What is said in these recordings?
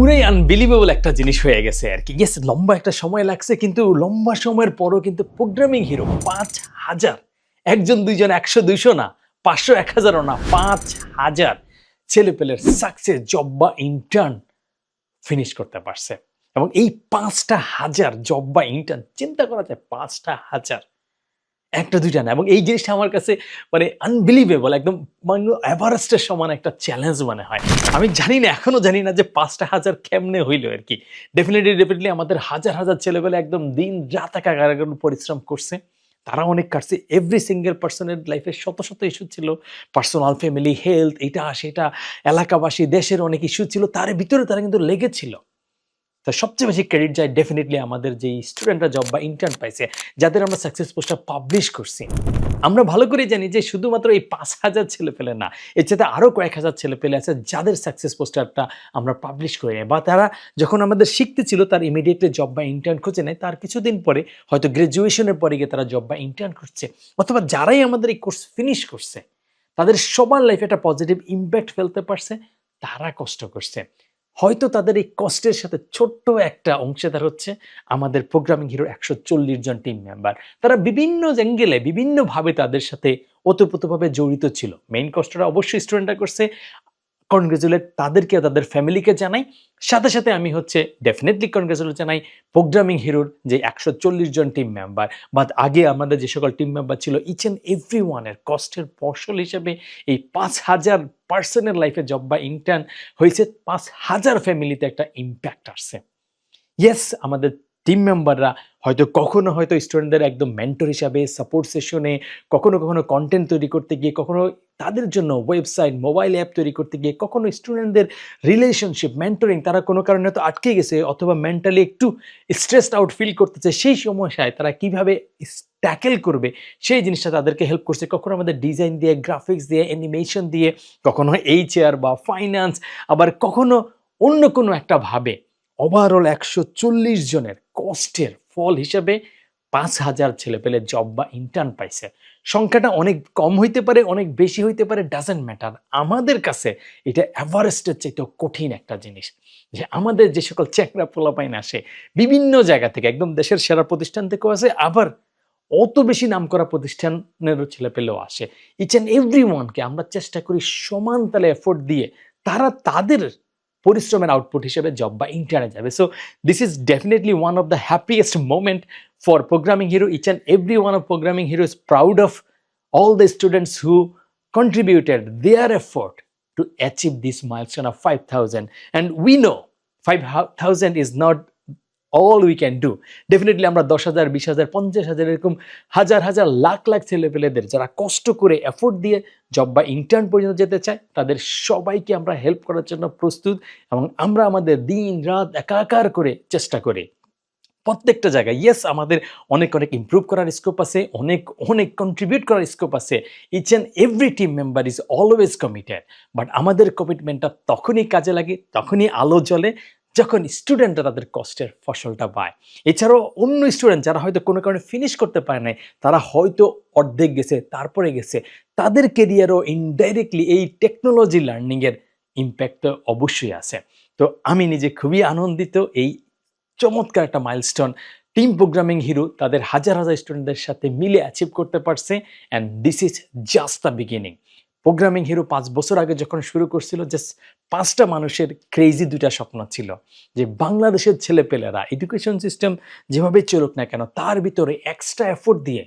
পুরাই আনবিলিভেবল একটা জিনিস হয়ে গেছে আর কি। ইয়েস লম্বা একটা সময় লাগছে, কিন্তু লম্বা সময়ের পরও কিন্তু প্রোগ্রামিং হিরো পাঁচ হাজার। একজন, দুইজন, একশো, দুইশো না, পাঁচশো, এক হাজারও না, পাঁচ হাজার ছেলেপেলের সাকসেস জব বা ইন্টার্ন ফিনিশ করতে পারছে। এবং এই পাঁচটা হাজার জব বা ইন্টার্ন চিন্তা করা যায় পাঁচটা হাজার। একটা, দুইটা না। এবং এই জিনিসটা আমার কাছে মানে আনবিলিভেবল একদম মানে এভারেস্টের সমান একটা চ্যালেঞ্জ মনে হয়। আমি জানি না এখনও জানি না যে পাঁচটা হাজার কেমনে হইল আর কি। ডেফিনেটলি ডেফিনেটলি আমাদের হাজার হাজার ছেলেবেলে একদম দিন রাত একাগার পরিশ্রম করছে। তারা অনেক কাটছে। এভরি সিঙ্গেল পার্সনের লাইফে শত শত ইস্যু ছিল। পার্সোনাল ফ্যামিলি হেলথ এটা, সেটা, এলাকাবাসী, দেশের অনেক ইস্যু ছিল। তার ভিতরে তারা কিন্তু লেগেছিল। তো সবচেয়ে বেশি ক্রেডিট যায় ডেফিনেটলি আমাদের যে স্টুডেন্টরা জব বা ইন্টার্ন পাইছে, যাদের আমরা সাকসেস পোস্টার পাবলিশ করছি। আমরা ভালো করে জানি যে শুধুমাত্র এই পাঁচ হাজার ছেলে পেলে না, এর সাথে আরও কয়েক হাজার ছেলে পেলে আছে যাদের সাকসেস পোস্টারটা আমরা পাবলিশ করি নাই। বা তারা যখন আমাদের শিখতে ছিল তার ইমিডিয়েটলি জব বা ইন্টার্ন খুঁজে নেয়, তার কিছুদিন পরে হয়তো গ্রাজুয়েশনের পরে গিয়ে তারা জব বা ইন্টার্ন করছে। অথবা যারাই আমাদের এই কোর্স ফিনিশ করছে, তাদের সবার লাইফে একটা পজিটিভ ইম্প্যাক্ট ফেলতে পারছে, তারা কষ্ট করছে। হয়তো তাদের এই কষ্টের সাথে ছোট্ট একটা অংশীদার হচ্ছে আমাদের প্রোগ্রামিং হিরো একশো চল্লিশ জন টিম মেম্বার তারা বিভিন্ন অ্যাঙ্গেলে বিভিন্নভাবে তাদের সাথে ওতপ্রোতভাবে জড়িত ছিল। মেইন কষ্টটা অবশ্যই স্টুডেন্টরা করছে। কনগ্রেচুলেট তাদেরকে তাদের ফ্যামিলিকে জানাই। সাথে সাথে আমি হচ্ছে ডেফিনেটলি কনগ্রেচুলেট জানাই প্রোগ্রামিং হিরোর যে একশো চল্লিশ জন টিম মেম্বার বা আগে আমাদের যে সকল টিম মেম্বার ছিল ইচ অ্যান্ড এভরি ওয়ানের কষ্টের ফসল হিসেবে এই পাঁচ হাজার পার্সনের লাইফে জব বা ইন্টার্ন হয়েছে, পাঁচ হাজার ফ্যামিলিতে একটা ইম্প্যাক্ট আসছে। ইয়েস আমাদের টিম মেম্বাররা হয়তো কখনো হয়তো স্টুডেন্টদের একদম মেন্টর হিসাবে সাপোর্ট সেশনে কখনো কখনো কন্টেন্ট তৈরি করতে গিয়ে, কখনো তাদের জন্য ওয়েবসাইট মোবাইল অ্যাপ তৈরি করতে গিয়ে, কখনো স্টুডেন্টদের রিলেশনশিপ মেন্টরিং তারা কোনো কারণে হয়তো আটকে গেছে অথবা মেন্টালি একটু স্ট্রেসড আউট ফিল করতেছে, সেই সমস্যায় তারা কীভাবে ট্যাকেল করবে, সেই জিনিসটা তাদেরকে হেল্প করছে। কখনো আমাদের ডিজাইন দিয়ে গ্রাফিক্স দিয়ে অ্যানিমেশন দিয়ে, কখনো এইচআর বা ফাইন্যান্স আবার কখনো অন্য কোনো একটা ভাবে। ওভারঅল একশো চল্লিশ জনের কষ্টের ফল হিসাবে পাঁচ হাজার ছেলে পেলে জব বা ইন্টার্ন পাইছে। সংখ্যাটা অনেক কম হইতে পারে, অনেক বেশি হইতে পারে ডাজেন্ট ম্যাটার আমাদের কাছে এটা এভারেস্টের চাইতেও কঠিন একটা জিনিস, যে আমাদের যে সকল চেকরা পোলাপাইন আসে, বিভিন্ন জায়গা থেকে, একদম দেশের সেরা প্রতিষ্ঠান থেকেও আসে, আবার অত বেশি নাম করা প্রতিষ্ঠানেরও ছেলে পেলেও আসে। ইচ অ্যান্ড এভরি ওয়ানকে আমরা চেষ্টা করি সমান তালে এফোর্ট দিয়ে, তারা তাদের পরিশ্রমের আউটপুট হিসেবে জব বা ইন্টারনে যাবে। So this is definitely one of the happiest moment for Programming Hero each and every one of Programming Hero is proud of all the students who contributed their effort to achieve this milestone of 5000 and we know 5000 is not all we can do definitely আমরা দশ হাজার, বিশ হাজার, পঞ্চাশ হাজার এরকম হাজার হাজার, লাখ লাখ ছেলেপেলেদের যারা কষ্ট করে এফোর্ট দিয়ে জব বা ইন্টার্ন পর্যন্ত যেতে চায়, তাদের সবাইকে আমরা হেল্প করার জন্য প্রস্তুত এবং আমরা আমাদের দিন, রাত একাকার করে চেষ্টা করি। প্রত্যেকটা জায়গায় ইয়েস আমাদের অনেক অনেক ইমপ্রুভ করার স্কোপ আছে, অনেক অনেক কন্ট্রিবিউট করার স্কোপ আছে। Each and every team member is always committed but আমাদের কমিটমেন্টটা তখনই কাজে লাগে, তখনই আলো জ্বলে যখন স্টুডেন্টরা তাদের কষ্টের ফসলটা পায়। এছাড়াও অন্য স্টুডেন্ট যারা হয়তো কোনো কারণে ফিনিশ করতে পারে নাই, তারা হয়তো অর্ধেক গেছে, তারপরে গেছে। তাদের কেরিয়ারও ইনডাইরেক্টলি এই টেকনোলজি লার্নিংয়ের ইম্প্যাক্ট তো অবশ্যই আছে। তো আমি নিজে খুবই আনন্দিত, এই চমৎকার একটা মাইলস্টোন টিম প্রোগ্রামিং হিরো তাদের হাজার হাজার স্টুডেন্টদের সাথে মিলে অ্যাচিভ করতে পারছে and this is just the beginning programming hero পাঁচ বছর আগে যখন শুরু করছিল যে পাঁচটা মানুষের ক্রেজি দুইটা স্বপ্ন ছিল। যে বাংলাদেশের ছেলেপেলেরা এডুকেশন সিস্টেম যেভাবে চলুক না কেন, তার ভিতরে এক্সট্রা এফোর্ট দিয়ে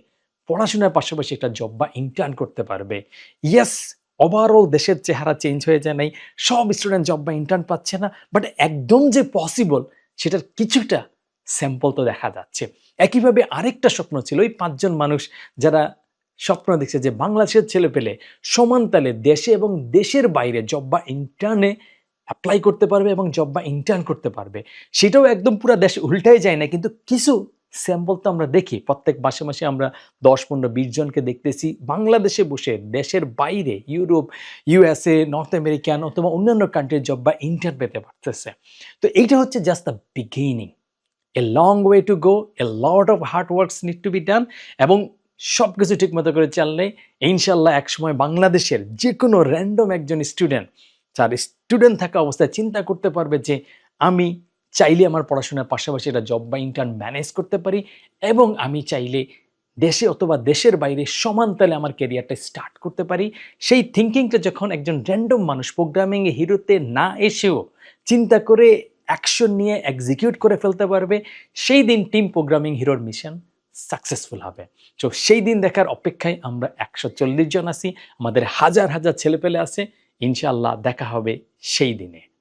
পড়াশোনার পাশাপাশি একটা জব বা ইন্টার্ন করতে পারবে। ইয়েস ওভারঅল দেশের চেহারা চেঞ্জ হয়ে যায় নাই, সব স্টুডেন্ট জব বা ইন্টার্ন পাচ্ছে না বাট একদম যে পসিবল সেটার কিছুটা স্যাম্পল তো দেখা যাচ্ছে। একইভাবে আরেকটা স্বপ্ন ছিল ওই পাঁচজন মানুষ যারা স্বপ্ন দেখছে যে বাংলাদেশের ছেলে পেলে সমান তালে দেশে এবং দেশের বাইরে জব বা ইন্টার্নে অ্যাপ্লাই করতে পারবে এবং জব বা ইন্টার্ন করতে পারবে। সেটাও একদম পুরো দেশ উল্টাই যায় না, কিন্তু কিছু স্যাম্পল তো আমরা দেখি। প্রত্যেক মাসে মাসে আমরা দশ, পনেরো, বিশ জনকে দেখতেছি বাংলাদেশে বসে দেশের বাইরে ইউরোপ ইউএসএ নর্থ আমেরিকান অথবা অন্যান্য কান্ট্রির জব বা ইন্টার্ন পেতে পারতেছে। তো এইটা হচ্ছে just the beginning a long way to go a lot of hard works need to be done এবং সব কিছু ঠিকমতো করে চাললে ইনশাল্লাহ একসময় বাংলাদেশের যে কোনো র্যান্ডম একজন স্টুডেন্ট যার স্টুডেন্ট থাকা অবস্থায় চিন্তা করতে পারবে যে, আমি চাইলে আমার পড়াশোনার পাশাপাশি একটা জব বা ইন্টার্ন ম্যানেজ করতে পারি এবং আমি চাইলে দেশে অথবা দেশের বাইরে সমান তালে আমার কেরিয়ারটা স্টার্ট করতে পারি। সেই থিঙ্কিংটা যখন একজন র্যান্ডম মানুষ প্রোগ্রামিংয়ে হিরোতে না এসেও চিন্তা করে অ্যাকশন নিয়ে এক্সিকিউট করে ফেলতে পারবে, সেই দিন টিম প্রোগ্রামিং হিরোর মিশন সাকসেসফুল হবে। তো সেই দিন দেখার অপেক্ষায় আমরা একশো চল্লিশ জন আছি। আমাদের হাজার হাজার ছেলেপেলে আছে। ইনশাল্লাহ দেখা হবে সেই দিনে।